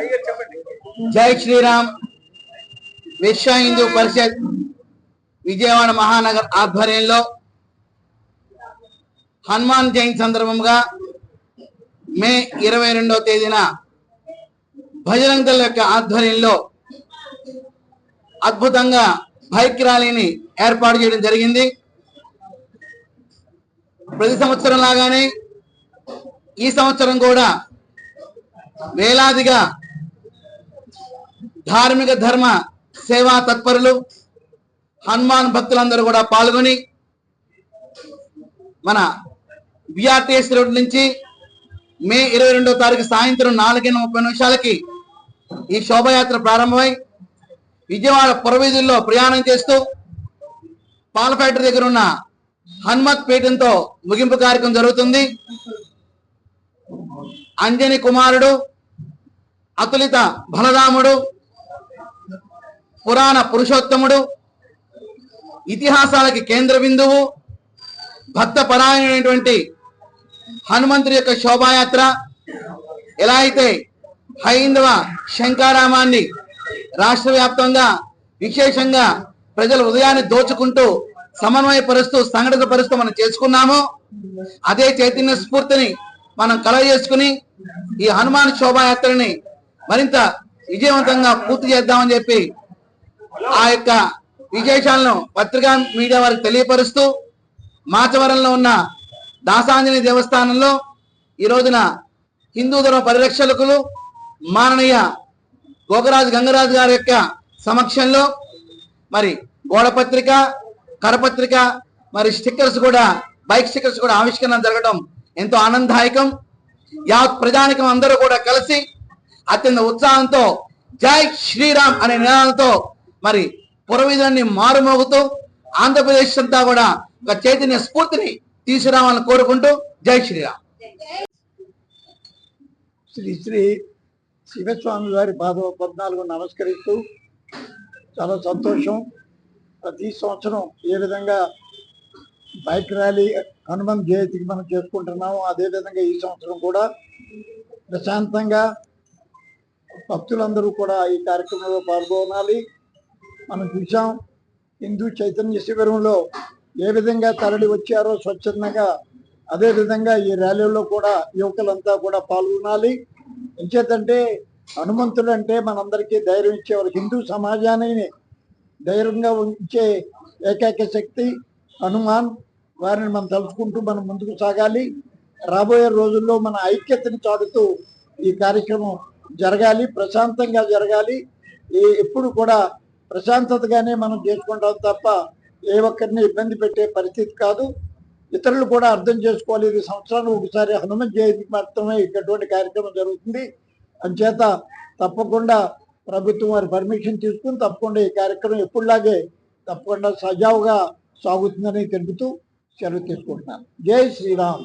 అయ్యారు చెప్పండి. జై శ్రీరామ్. విశ్వ హిందూ పరిషత్ విజయవాడ మహానగర్ ఆధ్వర్యంలో హనుమాన్ జయంతి సందర్భంగా మే ఇరవై రెండవ తేదీన బజరంగ దళ యొక్క ఆధ్వర్యంలో అద్భుతంగా బైక్ ర్యాలీని ఏర్పాటు చేయడం జరిగింది. ప్రతి సంవత్సరం లాగానే ఈ సంవత్సరం కూడా వేలాదిగా ధార్మిక ధర్మ సేవా తత్పరులు హనుమాన్ భక్తులందరూ కూడా పాల్గొని మన బిఆర్టీఎస్ రోడ్ నుంచి మే ఇరవై రెండో తారీఖు సాయంత్రం నాలుగైన ముప్పై నిమిషాలకి ఈ శోభయాత్ర ప్రారంభమై విజయవాడ పురవీధుల్లో ప్రయాణం చేస్తూ పాల ఫ్యాక్టరీ దగ్గర ఉన్న హనుమత్ పీఠంతో ముగింపు కార్యక్రమం జరుగుతుంది. అంజని కుమారుడు అతులిత బలరాముడు పురాణ పురుషోత్తముడు ఇతిహాసాలకి కేంద్ర బిందువు భక్త పరాయణమైనటువంటి హనుమంతుడి యొక్క శోభాయాత్ర ఎలా అయితే హైందవ శంకారామాన్ని రాష్ట్ర వ్యాప్తంగా విశేషంగా ప్రజల హృదయాన్ని దోచుకుంటూ సమన్వయపరుస్తూ సంఘటిత పరుస్తూ మనం చేసుకున్నామో. అదే చైతన్య స్ఫూర్తిని మనం కలవ చేసుకుని ఈ హనుమాన్ శోభాయాత్రని మరింత విజయవంతంగా పూర్తి చేద్దామని చెప్పి ఆ యొక్క విశేషాలను పత్రికా మీడియా వారికి తెలియపరుస్తూ మాచవరంలో ఉన్న దాసాంజని దేవస్థానంలో ఈ రోజున హిందూ ధర్మ పరిరక్షకులు మాననీయ గోకరాజు గంగరాజు గారి యొక్క సమక్షంలో మరి గోడపత్రిక కరపత్రిక మరి స్టిక్కర్స్ కూడా బైక్ స్టిక్కర్స్ కూడా ఆవిష్కరణ జరగడం ఎంతో ఆనందదాయకం. యావత్ ప్రజానికం అందరూ కూడా కలిసి అత్యంత ఉత్సాహంతో జై శ్రీరామ్ అనే నినాదంతో మరి పురవీధులన్నీ మారుమోగుతూ ఆంధ్రప్రదేశ్ అంతా కూడా ఒక చైతన్య స్ఫూర్తిని తీసుకురావాలని కోరుకుంటూ జై శ్రీరామ్. శ్రీ శ్రీ శివస్వామి వారి పాద పద్నాలుగు నమస్కరిస్తూ చాలా సంతోషం. ప్రతి సంవత్సరం ఏ విధంగా బైక్ ర్యాలీ హనుమంత్ జయంతికి మనం చేసుకుంటున్నాము అదేవిధంగా ఈ సంవత్సరం కూడా ప్రశాంతంగా భక్తులందరూ కూడా ఈ కార్యక్రమంలో పాల్గొనాలి. మనం చూసాం హిందూ చైతన్య శిబిరంలో ఏ విధంగా తరలి వచ్చారో స్వచ్ఛందంగా అదే విధంగా ఈ ర్యాలీలో కూడా యువకులంతా కూడా పాల్గొనాలి. ఎంచేతంటే హనుమంతుడు అంటే మనందరికీ ధైర్యం ఇచ్చేవారు హిందూ సమాజాన్ని ధైర్యంగా ఉంచే ఏకైక శక్తి హనుమాన్. వారిని మనం తలుచుకుంటూ మనం ముందుకు సాగాలి. రాబోయే రోజుల్లో మన ఐక్యతని చాటుతూ ఈ కార్యక్రమం జరగాలి ప్రశాంతంగా జరగాలి. ఎప్పుడు కూడా ప్రశాంతతగానే మనం చేసుకుంటాం తప్ప ఏ ఒక్కరిని ఇబ్బంది పెట్టే పరిస్థితి కాదు. ఇతరులు కూడా అర్థం చేసుకోవాలి. ఇది సంవత్సరానికి ఒకసారి హనుమాన్ జయంతి మాత్రమే ఇటువంటి కార్యక్రమం జరుగుతుంది. అంచేత తప్పకుండా ప్రభుత్వం వారి పర్మిషన్ తీసుకుని తప్పకుండా ఈ కార్యక్రమం ఎప్పుడులాగే తప్పకుండా సజావుగా సాగుతుందని తెలుపుతూ సెలవు తీసుకుంటున్నాను. జై శ్రీరామ్.